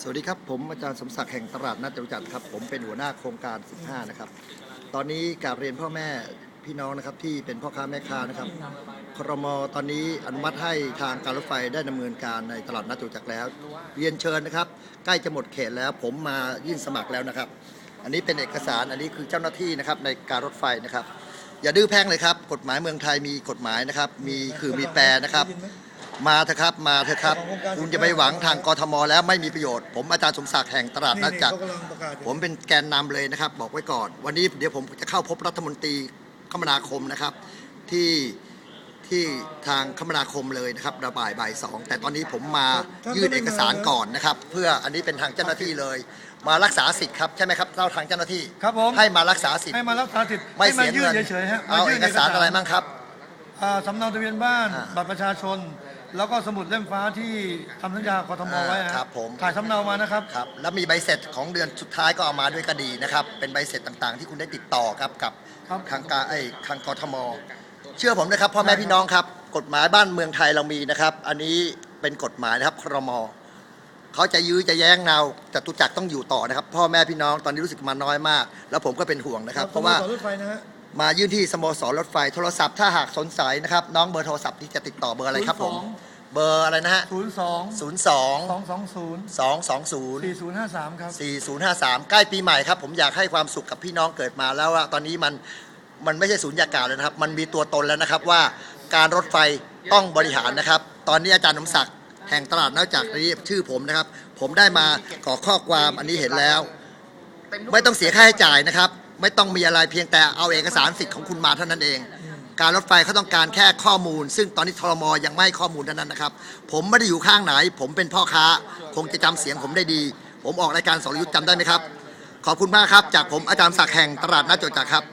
สวัสดีครับ ผมอาจารย์สมศักดิ์แห่งตลาดนัดจตุจักรครับ ผมเป็นหัวหน้าโครงการ 15 นะครับ ตอนนี้กราบเรียนพ่อแม่พี่น้องนะครับที่เป็นพ่อค้าแม่ค้านะครับครมตอนนี้อนุมัติให้ทางการรถไฟได้ดำเนินการในตลาดนัดจตุจักรแล้ว เรียนเชิญนะครับ ใกล้จะหมดเขตแล้วผมมายื่นสมัครแล้วนะครับ อันนี้เป็นเอกสารอันนี้คือเจ้าหน้าที่นะครับในการรถไฟนะครับ อย่าดื้อแพ่งเลยครับ กฎหมายเมืองไทยมีกฎหมายนะครับ มีคือมีแปรนะครับ มาเถอะครับ มาเถอะครับ คุณจะไปหวังทางกทมแล้วไม่มีประโยชน์ ผมอาจารย์สมศักดิ์แห่งตลาดนัดจักรเขากำลังประกาศอยู่ผมเป็นแกนนำเลยนะครับ บอกไว้ก่อน วันนี้เดี๋ยวผมจะเข้าพบรัฐมนตรีคมนาคมนะครับ ที่ที่ทางคมนาคมเลยนะครับระบายบ่ายสองแต่ตอนนี้ผมมายื่นเอกสารก่อนนะครับ เพื่ออันนี้เป็นทางเจ้าหน้าที่เลย มารักษาสิทธิ์ครับใช่ไหมครับเจ้าทางเจ้าหน้าที่ครับผมให้มารักษาสิทธิ์ให้มารักษาสิทธิ์ไม่ให้มาเสียยื่เงินนเฉยๆฮะเอายื่เอนกสารอะไรบ้างครับอ่าสำเนาทะเบียนบ้านอ่าบัตรประชาชน แล้วก็สมุดเล่มฟ้าที่ทำสัญญากทมไว้ฮะครับผม ถ่ายสำเนามานะครับ ครับแล้วมีใบเสร็จของเดือนสุดท้ายก็เอามาด้วยก็ดีนะครับ เป็นใบเสร็จต่างๆ ที่คุณได้ติดต่อครับกับครับ ทางการไอ้ทางกทม เชื่อผมนะครับพ่อแม่พี่น้องครับ กฎหมายบ้านเมืองไทยเรามีนะครับ อันนี้เป็นกฎหมายนะครับครมเขาจะยื้อจะแย้งแนวจตุจักรต้องอยู่ต่อนะครับ พ่อแม่พี่น้องตอนนี้รู้สึกมาน้อยมาก แล้วผมก็เป็นห่วงนะครับ เพราะว่าสโมสรรถไฟนะฮะ มายื่นที่สโมสรรถไฟโทรศัพท์ถ้าหากสนใจนะครับ น้องเบอร์โทรศัพท์ที่จะติดต่อเบอร์อะไรครับผม02เบอร์อะไรนะฮะศูนย์สองศูนย์สองสองสองศูนย์สองสองศูนย์สี่ศูนย์ห้าสามครับ4053ใกล้ปีใหม่ครับ ผมอยากให้ความสุขกับพี่น้องเกิดมาแล้วว่าตอนนี้มันมันไม่ใช่ศูนย์ยากาศแล้วนะครับ มันมีตัวตนแล้วนะครับว่าการรถไฟต้องบริหารนะครับ ตอนนี้อาจารย์นมศักดิ์แห่งตลาดนอกจากนี้ชื่อผมนะครับ ผมได้มาขอข้อความอันนี้เห็นแล้ว ไม่ต้องเสียค่าใช้จ่ายนะครับ ไม่ต้องมีอะไรเพียงแต่เอาเอกสารสิทธิ์ของคุณมาเท่านั้นเอง การรถไฟเขาต้องการแค่ข้อมูล ซึ่งตอนนี้ทรมยังไม่ให้ข้อมูลเท่านั้นนะครับ ผมไม่ได้อยู่ข้างไหน ผมเป็นพ่อค้า คงจะจำเสียงผมได้ดี ผมออกรายการสรยุทธ์จำได้ไหมครับ ขอบคุณมากครับ จากผมอาจารย์ศักดิ์แห่งตลาดนัดจตจักรครับ